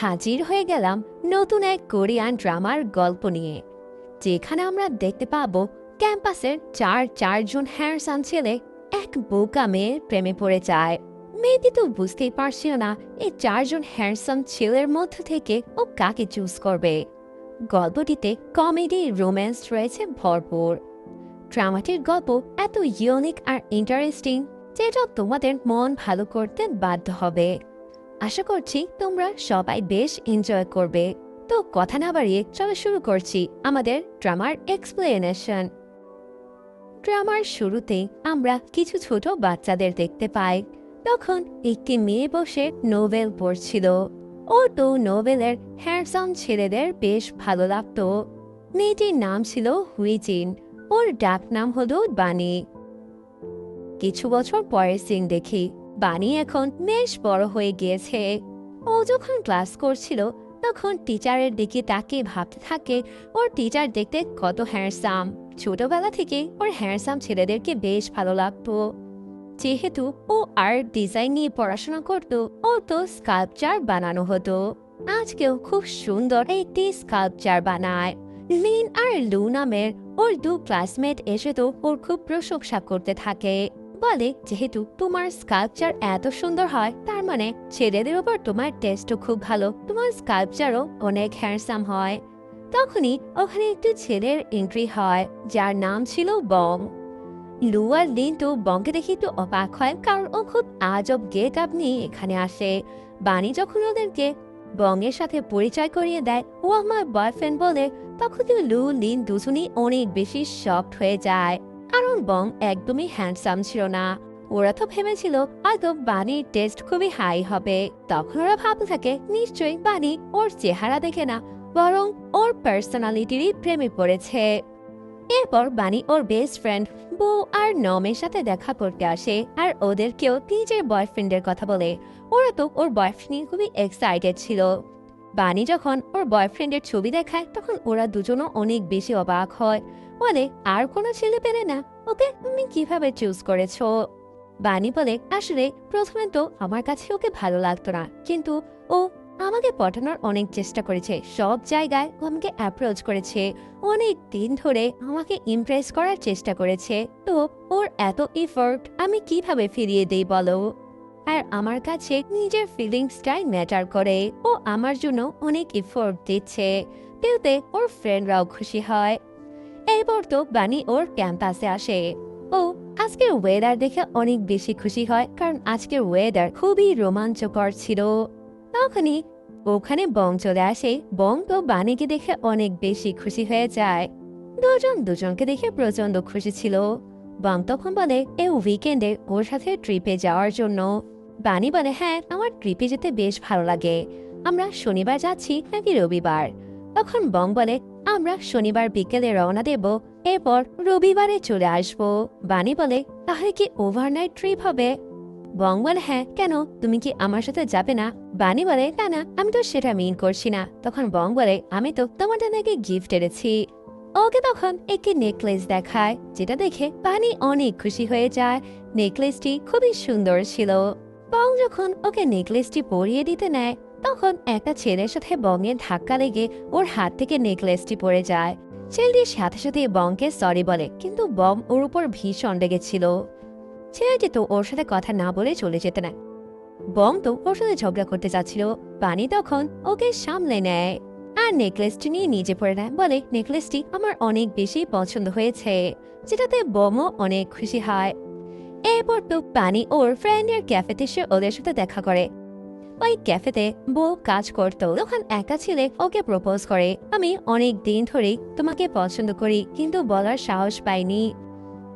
হাজির হয়ে গেলাম নতুন এক কোরিয়ান ড্রামার গল্প নিয়ে, যেখানে আমরা দেখতে পাবো ক্যাম্পাসের চার চারজন হ্যারসান ছেলে এক বোকা মেয়ের প্রেমে পড়ে যায়। মেয়েটি তো বুঝতেই পারছিল না এই চারজন হ্যান্ডসাম ছেলের মধ্য থেকে ও কাকে চুজ করবে। গল্পটিতে কমেডি, রোম্যান্স রয়েছে ভরপুর। ড্রামাটির গল্প এত ইউনিক আর ইন্টারেস্টিং যেটা তোমাদের মন ভালো করতে বাধ্য হবে। আশা করছি তোমরা সবাই বেশ এনজয় করবে। তো কথা না বাড়িয়ে চলো শুরু করছি আমাদের ড্রামার এক্সপ্লেনেশন ড্রামার শুরুতেই আমরা কিছু ছোট বাচ্চাদের দেখতে পাই। তখন একটি মেয়ে বসে নোভেল পড়ছিল। ও তো নোভেলের হ্যান্ডসাম ছেলেদের বেশ ভালো লাগতো। মেয়েটির নাম ছিল হুইজিন। ওর ডাক নাম হলো বানি। কিছু বছর পরের সিন দেখি। বানি এখন বেশ বড় হয়ে গিয়েছে। ও যখন ক্লাস করছিল, তখন টিচারের দিকে তাকে ভাবতে থাকে, ওর টিচার দেখতে কত হ্যান্ডসাম ছোটবেলা থেকে ওর হ্যান্ডসাম ছেলেদেরকে বেশ ভালো লাগতো। যেহেতু ও আর্ট ডিজাইন নিয়ে পড়াশোনা করত ও তো স্কাল্পচার বানানো হতো। আজকেও খুব সুন্দর একটি স্কাল্পচার বানায়। লিন আর লু নামের ওর দু ক্লাসমেট এসে তো ওর খুব প্রশংসা করতে থাকে। বলে, যেহেতু তোমার স্কাল্পচার এত সুন্দর হয়, তার মানে ছেলেদের ওপর তোমার টেস্টও খুব ভালো। তোমার স্কাল্পচারও অনেক হ্যান্ডসাম হয়। তখনই ওখানে একটি ছেলের এন্ট্রি হয়, যার নাম ছিল বং। লু আর লিন তো বংকে দেখে একটু অবাক হয়, কারণ ও খুব আজব গেট আপ নিয়ে এখানে আসে। বাণী যখন ওদেরকে বংয়ের সাথে পরিচয় করিয়ে দেয়, ও আমার বয়ফ্রেন্ড বলে, তখন তো লু লিন দুজনই অনেক বেশি শকড হয়ে যায়। কারণ বং একদমই হ্যান্ডসাম ছিল না। ওরা তো ভেবেছিল, হয়তো বাণীর টেস্ট খুবই হাই হবে। তখন ওরা ভাবতে থাকে, নিশ্চয়ই বাণী ওর চেহারা দেখে না, বরং ওর পার্সোনালিটিরই প্রেমে পড়েছে। এরপর বাণী ওর বেস্ট ফ্রেন্ড বউ আর নমের সাথে দেখা করতে আসে আর ওদেরকেও নিজের বয়ফ্রেন্ডের কথা বলে। ওরা তো ওর বয়ফ্রেন্ড নিয়ে খুবই এক্সাইটেড ছিল। বাণী যখন ওর বয়ফ্রেন্ডের ছবি দেখায়, তখন ওরা দুজনও অনেক বেশি অবাক হয়। বলে, আর কোনো ছেলে পেলে না। ওকে তুমি কীভাবে চুজ করেছ? বাণী বলে, আসলে প্রথমে তো আমার কাছে ওকে ভালো লাগতো না। কিন্তু ও আমাকে পটানোর অনেক চেষ্টা করেছে। সব জায়গায় ও আমাকে অ্যাপ্রোচ করেছে। অনেক দিন ধরে আমাকে ইমপ্রেস করার চেষ্টা করেছে। তো ওর এত ইফোর্ট আমি কীভাবে ফিরিয়ে দেই বলো? আর আমার কাছে নিজের ফিলিংসটাই ম্যাটার করে। ও আমার জন্য অনেক ইফোর্ট দিচ্ছে। তেউতে ওর ফ্রেন্ডরাও খুশি হয়। এরপর তো বানি ওর ক্যাম্পাসে আসে। ও, আজকের ওয়েদার দেখে অনেক বেশি খুশি হয়, কারণ আজকের ওয়েদার খুবই রোমাঞ্চকর ছিল। তখনই ওখানে বং চলে আসে। বং তো বাণীকে দেখে অনেক বেশি খুশি হয়ে যায়। দুজন দুজনকে দেখে প্রচণ্ড খুশি ছিল। বং তখন বলে এ উইকেন্ডে ওর সাথে ট্রিপে যাওয়ার জন্য। বাণী বলে হ্যাঁ আমার ট্রিপে যেতে বেশ ভালো লাগে। আমরা শনিবার যাচ্ছি নাকি রবিবার? তখন বং বলে আমরা শনিবার বিকেলে রওনা দেব, এরপর রবিবারে চলে আসব। বাণী বলে, তাহলে কি ওভারনাইট ট্রিপ হবে? বং বলে হ্যাঁ কেন? তুমি কি আমার সাথে যাবে না? বাণী বলে, না না, আমি তো সেটা মিন করছি না। তখন বং বলে, আমি তো তোমার নাকি গিফট এনেছি। ওকে তখন একটি নেকলেস দেখায়, যেটা দেখে বাণী অনেক খুশি হয়ে যায়। নেকলেসটি খুবই সুন্দর ছিল। বং যখন ওকে নেকলেসটি পরিয়ে দিতে নেয় তখন একটা ছেলের সাথে বংয়ের ধাক্কা লেগে ওর হাত থেকে নেকলেসটি পড়ে যায়। ছেলেটির সাথে সাথে বংকে সরি বলে, কিন্তু বম ওর উপর ভীষণ রেগেছিল। ছেলেটি তো ওর সাথে কথা না বলে চলে যেতে না। বং তো ওর সাথে ঝগড়া করতে যাচ্ছিল। পানি তখন ওকে সামলে নেয়। আর নেকলেসটি নিয়ে নিজে পড়ে নেয় বলে, নেকলেসটি আমার অনেক বেশি পছন্দ হয়েছে। যেটাতে বমও অনেক খুশি হয়। এরপর তো পানি ওর ফ্রেন্ডের ক্যাফেতে এসে ওদের সাথে দেখা করে। ওই ক্যাফেতে বউ কাজ করতো। তখন একা ছেলে ওকে প্রপোজ করে, আমি অনেক দিন ধরেই তোমাকে পছন্দ করি, কিন্তু বলার সাহস পাইনি।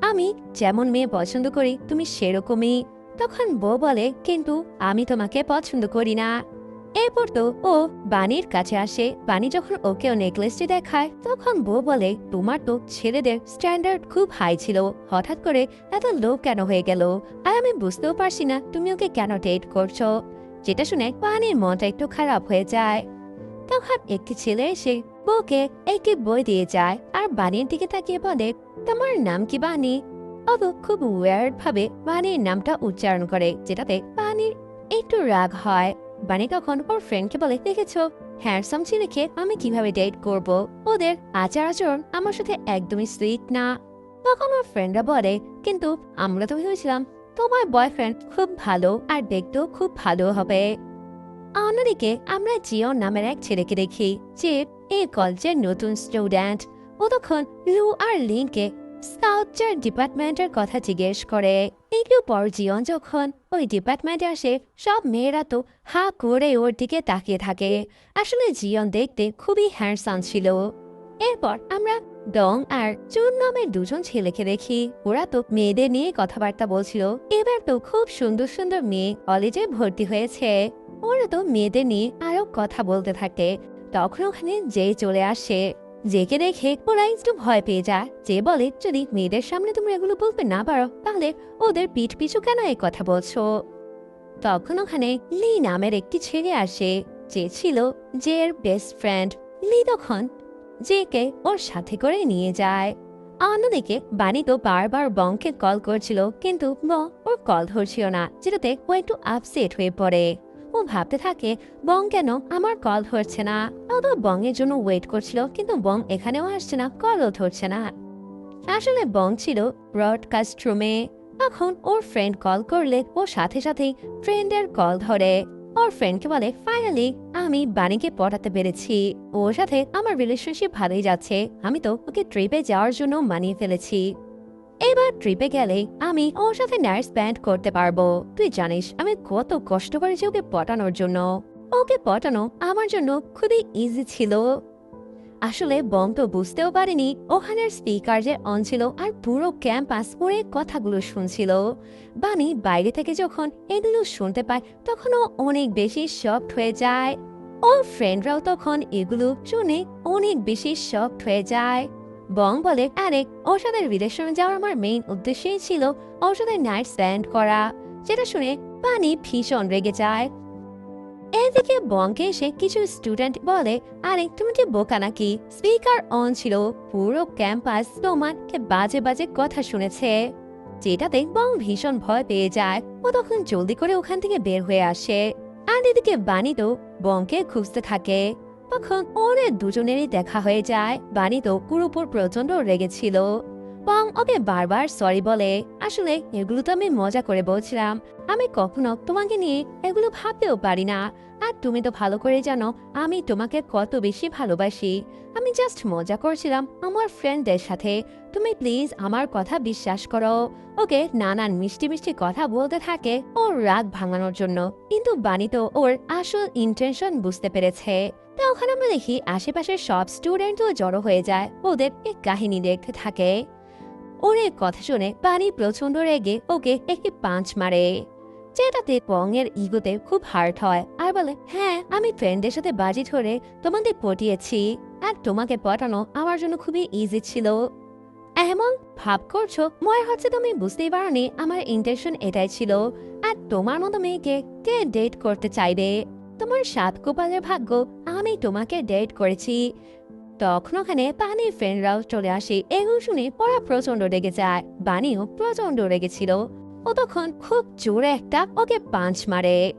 আমি যেমন মেয়ে পছন্দ করি, তুমি সেরকমই। তখন বউ বলে, কিন্তু আমি তোমাকে পছন্দ করি না। এরপর তো ও বাণীর কাছে আসে। বাণী যখন ওকেও নেকলেসটি দেখায়, তখন বউ বলে, তোমার তো ছেলেদের স্ট্যান্ডার্ড খুব হাই ছিল। হঠাৎ করে এত লো কেন হয়ে গেল? আর আমি বুঝতেও পারছি না, তুমি ওকে কেন ডেট করছ? যেটা শুনে বাণীর মনটা একটু খারাপ হয়ে যায়। তখন একটি ছেলে এসে বউকে একটি বই দিয়ে যায় আর বাণীর দিকে তাকিয়ে বলে, তোমার নাম কি বাণী? অবু খুব ওয়ার্ড ভাবে বাণীর নামটা উচ্চারণ করে, যেটাতে বাণীর একটু রাগ হয়। বানি তখন ওর ফ্রেন্ডকে বলে, দেখেছ হ্যান্ডসাম ছেলেকে আমি কীভাবে ডেট করব? ওদের আচার আচরণ আমার সাথে একদমই সুইট না। তখন ওর ফ্রেন্ডরা বলে, কিন্তু আমরা তো ভেবেছিলাম তোমার বয়ফ্রেন্ড খুব ভালো আর দেখতেও খুব ভালো হবে। অন্যদিকে আমরা জিও নামের এক ছেলেকে দেখি, যে এই কলেজের নতুন স্টুডেন্ট ও তখন লু আর লিঙ্কে স্কাউচার ডিপার্টমেন্টের কথা জিজ্ঞেস করে। একটু পর জিয়ন যখন ওই ডিপার্টমেন্টে আসে, সব মেয়েরা তো হা করে ওর দিকে তাকিয়ে থাকে। আসলে জিয়ন দেখতে খুবই হ্যান্ডসাম ছিল। এরপর আমরা ডং আর চুন নামের দুজন ছেলেকে দেখি। ওরা তো মেয়েদের নিয়ে কথাবার্তা বলছিল। এবার তো খুব সুন্দর সুন্দর মেয়ে কলেজে ভর্তি হয়েছে। ওরা তো মেয়েদের নিয়ে আরও কথা বলতে থাকে। তখন ওখানে যে চলে আসে। জেকে দেখে ওরা একটু ভয় পেয়ে যায়। যে বলে, যদি মেয়েদের সামনে তুমি এগুলো বলতে না পারো, তাহলে ওদের পিঠ পিছু কেন এই কথা বলছো? তখন ওখানে লি নামের একটি ছেলে আসে। যে ছিল জের বেস্ট ফ্রেন্ড। লি তখন জেকে ওর সাথে করে নিয়ে যায়। অন্যদিকে বাণী তো বারবার বংকে কল করছিল, কিন্তু ব ওর কল ধরছিল না, যেটাতে ও একটু আপসেট হয়ে পড়ে। ও ভাবতে থাকে, বং কেন আমার কল ধরছে না? ও তো বংয়ের জন্য ওয়েট করছিল, কিন্তু বং এখানেও আসছে না কলও ধরছে না। আসলে বং ছিল ব্রডকাস্ট রুমে তখন ওর ফ্রেন্ড কল করলে ও সাথে সাথেই ফ্রেন্ডের কল ধরে। ওর ফ্রেন্ডকে বলে ফাইনালি আমি বাণীকে পটাতে পেরেছি। ওর সাথে আমার রিলেশনশিপ ভালোই যাচ্ছে। আমি তো ওকে ট্রিপে যাওয়ার জন্য মানিয়ে ফেলেছি। এবার ট্রিপে গেলে আমি ওর সাথে নার্স ব্যান্ড করতে পারব। তুই জানিস, আমি কত কষ্ট করেছি ওকে পটানোর জন্য। ওকে পটানো আমার জন্য খুবই ইজি ছিল। আসলে বম তো বুঝতেও পারেনি ওখানের স্পিকার যে অন ছিল আর পুরো ক্যাম্পাস পরে কথাগুলো শুনছিল। বানি বাইরে থেকে যখন এগুলো শুনতে পায় তখন ও অনেক বেশি শকড হয়ে যায়। ওর ফ্রেন্ডরাও তখন এগুলো শুনে অনেক বেশি শকড হয়ে যায়। বং বলে, আরে ওর সাথে রিলেশনে যাওয়ার আমার মেইন উদ্দেশ্যই ছিল সাথে নাইট স্প্যান্ড করা। যেটা শুনে পানি ভীষণ রেগে যায়। এদিকে বংকে এসে কিছু স্টুডেন্ট বলে, আরে, তুমি কি বোকা নাকি? স্পিকার অন ছিল, পুরো ক্যাম্পাস তোমাকে বাজে বাজে কথা শুনেছে। যেটাতে বং ভীষণ ভয় পেয়ে যায়। ও তখন জলদি করে ওখান থেকে বের হয়ে আসে। আর এদিকে বাণী তো বংকে খুঁজতে থাকে। তখন ওদের দুজনেরই দেখা হয়ে যায়। বাণী তো পুরোপুর প্রচণ্ড রেগেছিল বং ওকে বারবার সরি বলে, আসলে এগুলো তো আমি মজা করে বলছিলাম। আমি কখনো তোমাকে নিয়ে এগুলো ভাবতেও পারি না। আর তুমি তো ভালো করে জানো, আমি তোমাকে কত বেশি ভালোবাসি। আমি জাস্ট মজা করছিলাম আমার ফ্রেন্ডদের সাথে। তুমি প্লিজ আমার কথা বিশ্বাস করো। ওকে নানান মিষ্টি মিষ্টি কথা বলতে থাকে ওর রাগ ভাঙানোর জন্য। কিন্তু বাণী তো ওর আসল ইন্টেনশন বুঝতে পেরেছে। তা ওখানে আমরা দেখি আশেপাশের সব স্টুডেন্টও জড়ো হয়ে যায়। ওদের এক কাহিনী দেখতে থাকে। ওর এই কথা শুনে পানি প্রচণ্ড রেগে ওকে একটি পাঁচ মারে। যেটাতে পং এর ইগোতে খুব হার্ট হয় আর বলে হ্যাঁ আমি ফ্রেন্ডের সাথে বাজি ধরে তোমাদের পটিয়েছি আর তোমাকে পটানো আমার জন্য খুবই ইজি ছিল। এমন ভাব করছ, মনে হচ্ছে তুমি বুঝতেই পারোনি আমার ইন্টেনশন এটাই ছিল। আর তোমার মতো মেয়েকে কে ডেট করতে চাইবে? তোমার সাত কপালের ভাগ্য, আমি তোমাকে ডেট করেছি। তখন ওখানে পানির ফ্রেন্ডরাও চলে আসে। এগুলো শুনে পড়া প্রচণ্ড রেগে যায়। বানিও প্রচণ্ড রেগেছিল ও তখন খুব জোরে একটা ওকে পাঞ্চ মারে।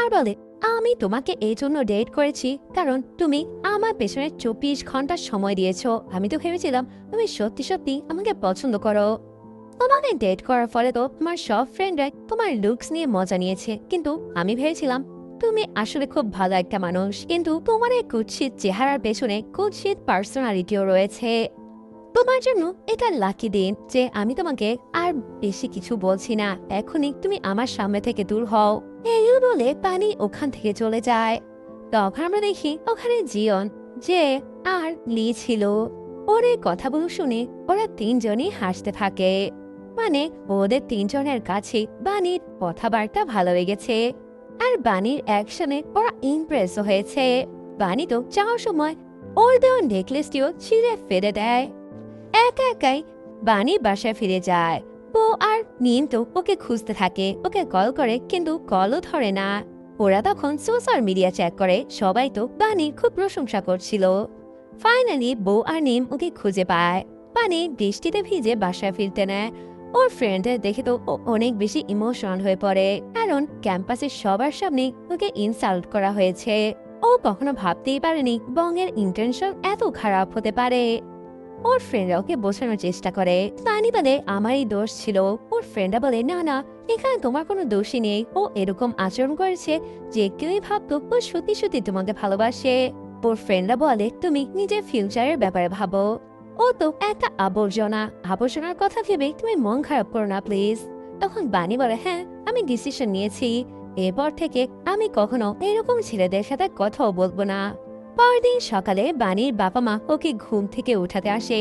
আর বলে, আমি তোমাকে এই জন্য ডেট করেছি, কারণ তুমি আমার পেছনে চব্বিশ ঘণ্টা সময় দিয়েছ। আমি তো ভেবেছিলাম তুমি সত্যি সত্যি আমাকে পছন্দ করো। তোমাকে ডেট করার ফলে তো তোমার সব ফ্রেন্ডরা তোমার লুকস নিয়ে মজা নিয়েছে। কিন্তু আমি ভেবেছিলাম তুমি আসলে খুব ভালো একটা মানুষ, কিন্তু তোমার এই কুৎসিত চেহারার পেছনে কুৎসিত পার্সোনালিটিও রয়েছে। তোমার জন্য এটা লাকি দিন যে আমি তোমাকে আর বেশি কিছু বলছি না। এখনই তুমি আমার সামনে থেকে দূর হও। এই বলে পানি ওখান থেকে চলে যায়। তখন আমরা দেখি ওখানে জিয়ন, যে আর লি ছিল। ওর কথাগুলো শুনে ওরা তিনজনই হাসতে থাকে। মানে ওদের তিনজনের কাছে বাণীর কথাবার্তা ভালো লেগেছে। আর বাণীর অ্যাকশনে ওরা ইমপ্রেস হয়েছে। বাণী তো যাওয়ার সময় ওর দেওয়া নেকলেসটিও ছিঁড়ে ফেলে দেয়। একা একাই বাণী বাসায় ফিরে যায়। বউ আর নিম তো ওকে খুঁজতে থাকে, ওকে কল করে কিন্তু কলও ধরে না। ওরা তখন সোশ্যাল মিডিয়া চেক করে, সবাই তো বাণীর খুব প্রশংসা করছিল। ফাইনালি বউ আর নিম ওকে খুঁজে পায়। পানি বৃষ্টিতে ভিজে বাসায় ফিরতে নেয়। ওর ফ্রেন্ডের দেখে তো ও অনেক বেশি ইমোশনাল হয়ে পড়ে। কারণ ক্যাম্পাসের সবার সামনে ওকে ইনসাল্ট করা হয়েছে। ও কখনো ভাবতেই পারেনি বংয়ের ইন্টেনশন এত খারাপ হতে পারে। ওর ফ্রেন্ডরা ওকে বোঝানোর চেষ্টা করে। তানি বলে, আমারই দোষ ছিল। ওর ফ্রেন্ডরা বলে, না না, এখানে তোমার কোনো দোষই নেই। ও এরকম আচরণ করেছে যে কেউই ভাবতো ও সত্যি সত্যি তোমাকে ভালোবাসে। ওর ফ্রেন্ডরা বলে, তুমি নিজের ফিউচারের ব্যাপারে ভাবো। ও তো একটা আবর্জনা। আবর্জনার কথা ভেবে তুমি মন খারাপ করো না প্লিজ তখন বানি বলে হ্যাঁ আমি ডিসিশন নিয়েছি। এরপর থেকে আমি কখনো এরকম ছেলেদের সাথে কথাও বলব না। পরদিন সকালে বানির বাবা মা ওকে ঘুম থেকে উঠাতে আসে।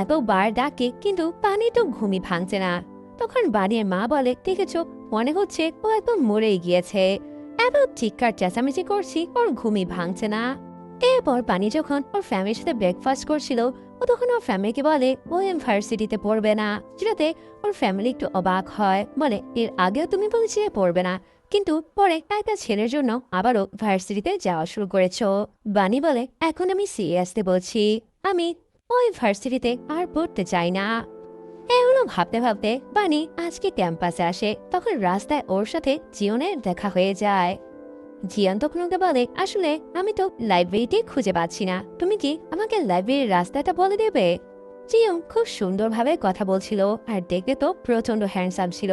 এতবার ডাকে, কিন্তু পানি তো ঘুমই ভাঙছে না। তখন বানির মা বলে, দেখেছ, মনে হচ্ছে ও একদম মরেই গিয়েছে। এত চিৎকার, চেঁচামেচি করছি, ওর ঘুমই ভাঙছে না। এরপর পানি যখন ওর ফ্যামিলির সাথে ব্রেকফাস্ট করছিল ও তখন ওর ফ্যামিলিকে বলে ও ইউনিভার্সিটিতে পড়বে না যেটাতে ওর ফ্যামিলি একটু অবাক হয় বলে এর আগেও তুমি বলেছিলে পড়বে না কিন্তু পরে একটা ছেলের জন্য আবারও ভার্সিটিতে যাওয়া শুরু করেছ বানি বলে এখন আমি সিরিয়াসলি বলছি আমি ওই ভার্সিটিতে আর পড়তে চাই না এগুলো ভাবতে ভাবতে বানি আজকে ক্যাম্পাসে আসে তখন রাস্তায় ওর সাথে জিওনের দেখা হয়ে যায় জিয়ান তখন ওকে বলে, আসলে আমি তো লাইব্রেরিটি খুঁজে পাচ্ছি না। তুমি কি আমাকে লাইব্রেরির রাস্তাটা বলে দেবে? জিয়ন খুব সুন্দরভাবে কথা বলছিল আর দেখতে তো প্রচণ্ড হ্যান্ডসাম ছিল।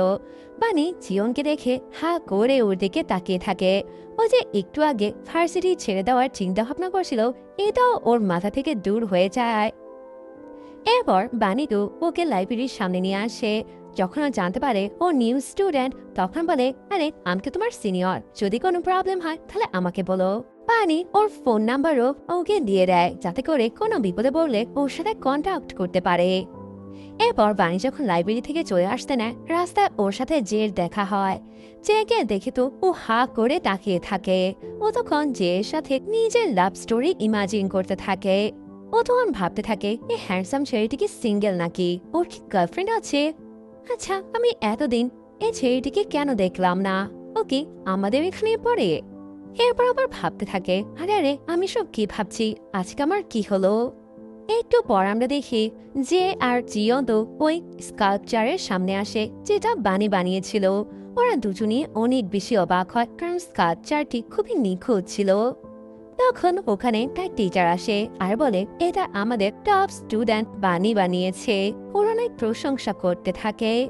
বানি জিয়নকে দেখে হা করে ওর দিকে তাকিয়ে থাকে। ও যে একটু আগে ভার্সিটি ছেড়ে দেওয়ার চিন্তা ভাবনা করছিল, এটাও ওর মাথা থেকে দূর হয়ে যায়। এরপর বানি তো ওকে লাইব্রেরির সামনে নিয়ে আসে। যখন ও জানতে পারে ও নিউ স্টুডেন্ট, তখন বলে, আরে, আমি তোমার সিনিয়র। যদি কোনো প্রবলেম হয়, তাহলে আমাকে বলো। পানি ওর ফোন নাম্বারও ওকে দিয়ে দেয়, যাতে করে কোনো বিপদে পড়লে ওর সাথে কন্ট্যাক্ট করতে পারে। এরপর বাণী যখন লাইব্রেরি থেকে চলে আসতে নেয়, রাস্তায় ওর সাথে জের দেখা হয়। জেকে দেখে তো ও হা করে তাকিয়ে থাকে। ও তখন জের সাথে নিজের লাভ স্টোরি ইমাজিন করতে থাকে। ও তখন ভাবতে থাকে এই হ্যান্ডসাম ছেলেটি কি সিঙ্গেল নাকি? ওর কি গার্লফ্রেন্ড আছে? আচ্ছা আমি এতদিন এই ছেলেটিকে কেন দেখলাম না? ও কি আমাদের এখানে পড়ে? এরপর আবার ভাবতে থাকে, আরে আরে, আমি সব কি ভাবছি? আজকে আমার কি হলো? একটু পর আমরা দেখি যে আর জিয়ন্ত ওই স্কাল্পচারের সামনে আসে, যেটা বানি বানিয়েছিল। ওরা দুজনই অনেক বেশি অবাক হয়, কারণ স্কাল্পচারটি খুবই নিখুঁত ছিল। তখন ওখানে তার টিচার আসে আর বলে, এটা আমাদের টপ স্টুডেন্ট বানি বানিয়েছে। ওর অনেক প্রশংসা করতে থাকে।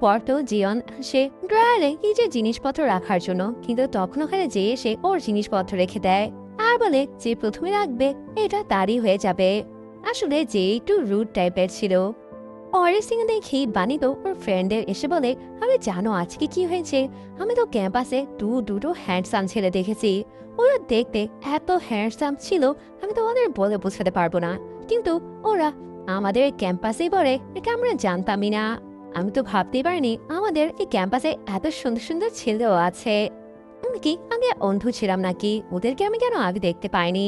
পর তো জিয়ন সে ড্রয়ারে নিজের জিনিসপত্র রাখার জন্য, কিন্তু তখন ওখানে যে এসে ওর জিনিসপত্র রেখে দেয়। আর বলে, যে প্রথমে রাখবে, এটা তারই হয়ে যাবে। আসলে যে একটু রুট টাইপের ছিল। পরের সিং দেখি বানি তো ওর ফ্রেন্ডের এসে বলে, আরে জানো আজকে কি হয়েছে? আমি তো ক্যাম্পাসে দু দুটো হ্যান্ডসাম ছেলে দেখেছি। ওরা দেখতে এত হ্যান্ডসাম ছিল, আমি তো ওদের বলে বোঝাতে পারব না। কিন্তু ওরা আমাদের ক্যাম্পাসেই পড়ে এটা আমরা জানতামই না। আমি তো ভাবতেই পারিনি আমাদের এই ক্যাম্পাসে এত সুন্দর সুন্দর ছেলেও আছে। আমি কি? আগে অন্ধ ছিলাম নাকি? ওদেরকে আমি কেন আগে দেখতে পাইনি?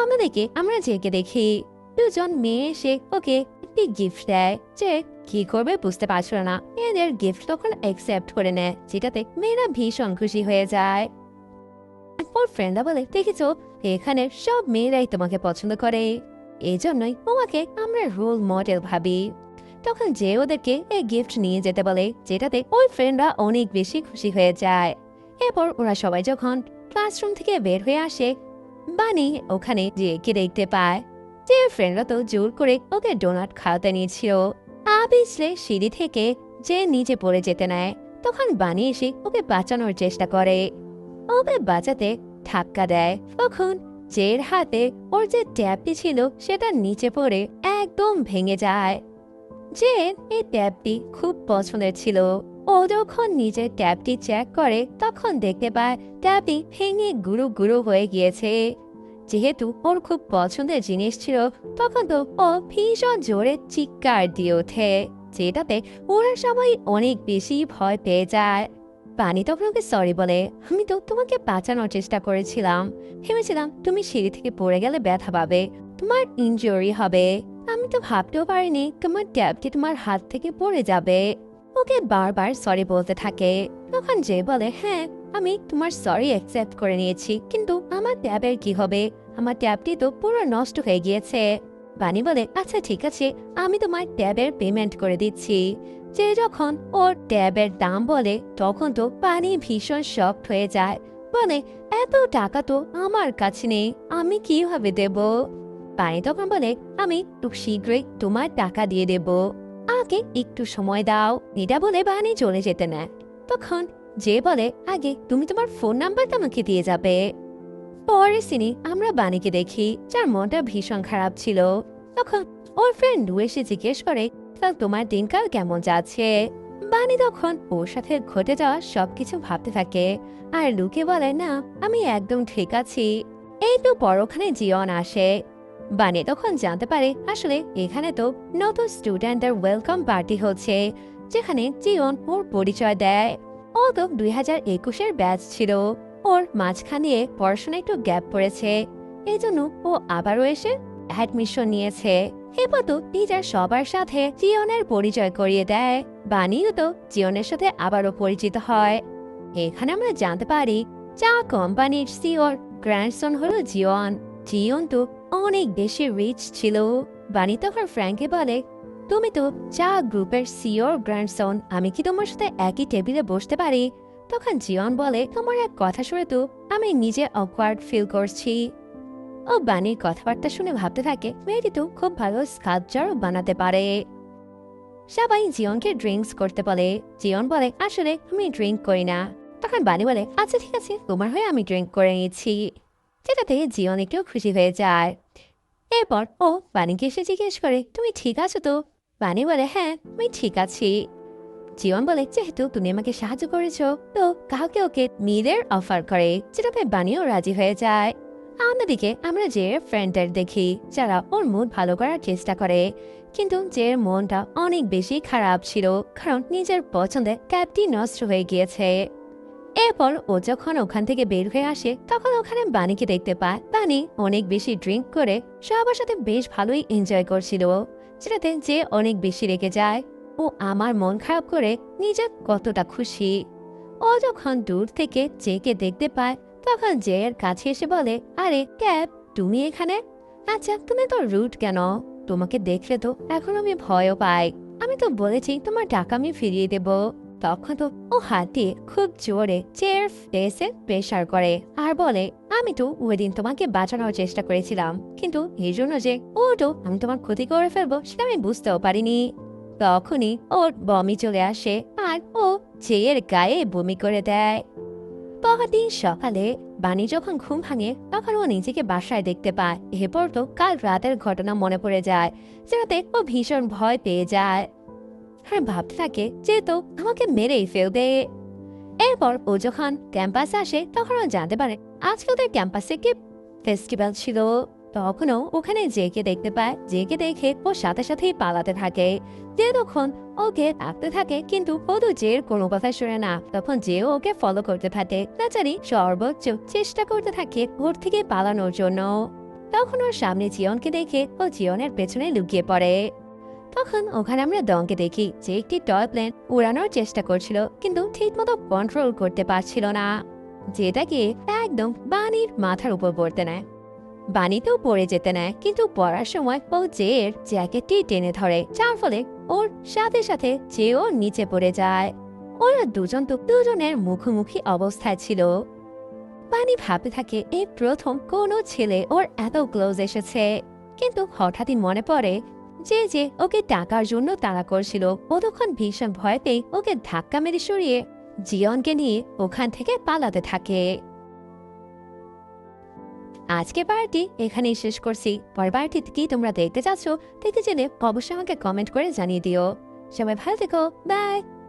আমাদেরকে আমরা জেগে দেখি। দুজন মেয়ে এসে ওকে একটি গিফট দেয় যে কি করবে বুঝতে পারছিল না। এদের গিফট তখন অ্যাকসেপ্ট করে নেয়, যেটাতে মেয়েরা ভীষণ খুশি হয়ে যায়। ওর ফ্রেন্ডরা বলে, দেখেছ, এখানে সব মেয়েরাই তোমাকে পছন্দ করে। এই জন্যই তোমাকে আমরা রোল মডেল ভাবি। তখন যে ওদেরকে এই গিফট নিয়ে যেতে বলে, যেটাতে ওই ফ্রেন্ডরা অনেক বেশি খুশি হয়ে যায়। এরপর ওরা সবাই যখন ক্লাসরুম থেকে বের হয়ে আসে বানি ওখানে জেকে দেখতে পায়। যে ফ্রেন্ডরা তো জোর করে ওকে ডোনাট খাওয়াতে নিয়েছিল। পিছলে সিঁড়ি থেকে যে নিচে পড়ে যেতে নেয়, তখন বানি এসে ওকে বাঁচানোর চেষ্টা করে। ওকে বাঁচাতে ধাক্কা দেয়। তখন জের হাতে ওর যে ট্যাপটি ছিল সেটা নিচে পড়ে একদম ভেঙে যায়। যে এই ট্যাপটি খুব পছন্দের ছিল। ও যখন নিজের ট্যাপটি চেক করে, তখন দেখতে পায় ট্যাপটি ভেঙে গুঁড়ো গুঁড়ো হয়ে গিয়েছে। যেহেতু ওর খুব পছন্দের জিনিস ছিল, তখন তো ও ভীষণ জোরে চিৎকার দিয়ে ওঠে, যেটাতে ওরা সবাই অনেক বেশি ভয় পেয়ে যায়। পানি তখন ওকে সরি বলে, আমি তো তোমাকে বাঁচানোর চেষ্টা করেছিলাম। ভেবেছিলাম তুমি সিঁড়ি থেকে পড়ে গেলে ব্যথা পাবে, তোমার ইনজুরি হবে। আমি তো ভাবতেও পারিনি তোমার ট্যাবটি তোমার হাত থেকে পড়ে যাবে। ওকে বারবার সরি বলতে থাকে, তখন যে বলে হ্যাঁ আমি তোমার সরি অ্যাকসেপ্ট করে নিয়েছি, কিন্তু আমার ট্যাবের কি হবে? আমার ট্যাবটি তো পুরো নষ্ট হয়ে গিয়েছে। বানি বলে আচ্ছা ঠিক আছে, আমি তোমার ট্যাবের পেমেন্ট করে দিচ্ছি। যে যখন ওর ট্যাবের দাম বলে, তখন তো পানি ভীষণ শক্ট হয়ে যায়। বলে, এত টাকা তো আমার কাছে নেই, আমি কীভাবে দেব? পানি তখন বলে, আমি খুব শীঘ্রই তোমার টাকা দিয়ে দেব। আগে একটু সময় দাও। এটা বলে বানি চলে যেতে নেয় তখন যে বলে, আগে তুমি তোমার ফোন নাম্বারটা আমাকে দিয়ে যাবে। পরের সিনে, আমরা বানিকে দেখি, যার মনটা ভীষণ খারাপ ছিল। তখন ওর ফ্রেন্ড এসে জিজ্ঞেস করে তা তোমার দিনকাল কেমন যাচ্ছে? বানি তখন ওর সাথে ঘটে যাওয়া সবকিছু ভাবতে থাকে। আর লুকে বলে, না, আমি একদম ঠিক আছি। এই তো পরখানে জিয়ন আসে। বানি তখন জানতে পারে, আসলে এখানে তো নতুন স্টুডেন্টদের ওয়েলকাম পার্টি হচ্ছে, যেখানে জিয়ন ওর পরিচয় দেয়। তো দুই হাজার একুশের ব্যাচ ছিল। ওর মাঝখানে পড়াশোনা একটু গ্যাপ পড়েছে। এজন্য ও আবারও এসে অ্যাডমিশন নিয়েছে। এরপর তো টিচার সবার সাথে জিয়নের পরিচয় করিয়ে দেয়। বানিও তো জিয়নের সাথে আবারও পরিচিত হয়। এখানে আমরা জানতে পারি, চা কোম্পানির সিওর গ্র্যান্ডসন হলো জিয়ন। জিয়ন তো অনেক বেশি রিচ ছিল। বানি তখন ফ্র্যাঙ্কে বলে তুমি তো চা গ্রুপের সিওর গ্র্যান্ডসন আমি কি তোমার সাথে একই টেবিলে বসতে পারি? তখন জিয়ন বলে, তোমার এক কথা শুনে তো আমি নিজে অকওয়ার্ড ফিল করছি। ও বানির কথাবার্তা শুনে ভাবতে থাকে, মেয়েটি তো খুব ভালো স্কাল্পচারও বানাতে পারে। সবাই জিয়নকে ড্রিঙ্কস করতে বলে। জিয়ন বলে, আসলে আমি ড্রিঙ্ক করি না। তখন বানি বলে আচ্ছা ঠিক আছে, তোমার হয়ে আমি ড্রিঙ্ক করে নিচ্ছি। যেটাতে জিয়ন একটু খুশি হয়ে যায়। এরপর ও বানিকে এসে জিজ্ঞেস করে, তুমি ঠিক আছো তো? বানি বলে হ্যাঁ আমি ঠিক আছি। জীবন বলে, যেহেতু তুমি আমাকে সাহায্য করেছ, তো কাউকে ওকে মিলের অফার করে যেটাতে বানিও রাজি হয়ে যায়। অন্যদিকে, আমরা যে ফ্রেন্ডদের দেখি, যারা ওর মুড ভালো করার চেষ্টা করে, কিন্তু যে মনটা অনেক বেশি খারাপ ছিল, কারণ নিজের পছন্দে ক্যাবটি নষ্ট হয়ে গিয়েছে। এরপর ও যখন ওখান থেকে বের হয়ে আসে, তখন ওখানে বানিকে দেখতে পায়। বানি অনেক বেশি ড্রিঙ্ক করে, সবার সাথে বেশ ভালোই এনজয় করছিল। যেটাতে যে অনেক বেশি রেগে যায় ও আমার মন খারাপ করে নিজে কতটা খুশি। ও যখন দূর থেকে জেকে দেখতে পায়, তখন জেয়ের কাছে এসে বলে, আরে, ক্যাব, তুমি এখানে? আচ্ছা তুমি তো রুট কেন? তোমাকে দেখলে তো এখন আমি ভয়ও পাই। আমি তো বলেছি তোমার টাকা আমি ফিরিয়ে দেব। তখন তো ও হাতে খুব জোরে চেয়ার ফেসে প্রেশার করে আর বলে, আমি তো ওই দিন তোমাকে বাঁচানোর চেষ্টা করেছিলাম, কিন্তু এই জন্য যে ও তো আমি তোমার ক্ষতি করে ফেলব, সেটা আমি বুঝতেও পারিনি। তখনই ওর বমি চলে আসে আর ও চেয়ের গায়ে বমি করে দেয়। পরদিন সকালে বাণী যখন ঘুম ভাঙে, তখন ও নিজেকে বাসায় দেখতে পায়। এরপর তো কাল রাতের ঘটনা মনে পড়ে যায় যেটাতে ও ভীষণ ভয় পেয়ে যায়। আর ভাবতে থাকে যেহেতু আমাকে মেরেই ফেলবে। এরপর ও যখন ক্যাম্পাসে আসে, তখন ও জানতে পারে আজকে ওদের ক্যাম্পাসে কি ফেস্টিভ্যাল ছিল। তখনও ওখানে জেকে দেখতে পায় জেকে দেখে ও সাথে সাথেই পালাতে থাকে। যে তখন ওকে ডাকতে থাকে, কিন্তু ও তো জের কোনো কথা শুনে না। তখন যেও ওকে ফলো করতে থাকে বেচারি সর্বোচ্চ চেষ্টা করতে থাকে ওর থেকে পালানোর জন্য। তখন ওর সামনে জিয়নকে দেখে ও জিয়নের পেছনে লুকিয়ে পড়ে। তখন ওখানে আমরা দংকে দেখি যে একটি টয় প্লেন উড়ানোর চেষ্টা করছিল, কিন্তু ঠিকমতো কন্ট্রোল করতে পারছিল না। যেটাকে একদম বানির মাথার উপর পড়তে নেয়। বানিতেও পড়ে যেতে নেয়, কিন্তু পড়ার সময় ও জের জ্যাকেটটি টেনে ধরে, যার ফলে ওর সাথে সাথে চেয়েও নিচে পড়ে যায়। ওরা দুজন তো দুজনের মুখোমুখি অবস্থায় ছিল। বানি ভাবতে থাকে, এই প্রথম কোনো ছেলে ওর এত ক্লোজ এসেছে। কিন্তু হঠাৎই মনে পড়ে যে যে ওকে টাকার জন্য তাড়া করছিল তখন ভীষণ ভয়তে ওকে ধাক্কা মেরে সরিয়ে জিয়নকে নিয়ে ওখান থেকে পালাতে থাকে। আজকে পার্টি এখানেই শেষ করছি। পরের পার্টি কি তোমরা দেখতে চাচ্ছ, দেখতে চাইলে অবশ্যই আমাকে কমেন্ট করে জানিয়ে দিও। সবাই ভালো থেকো, বাই!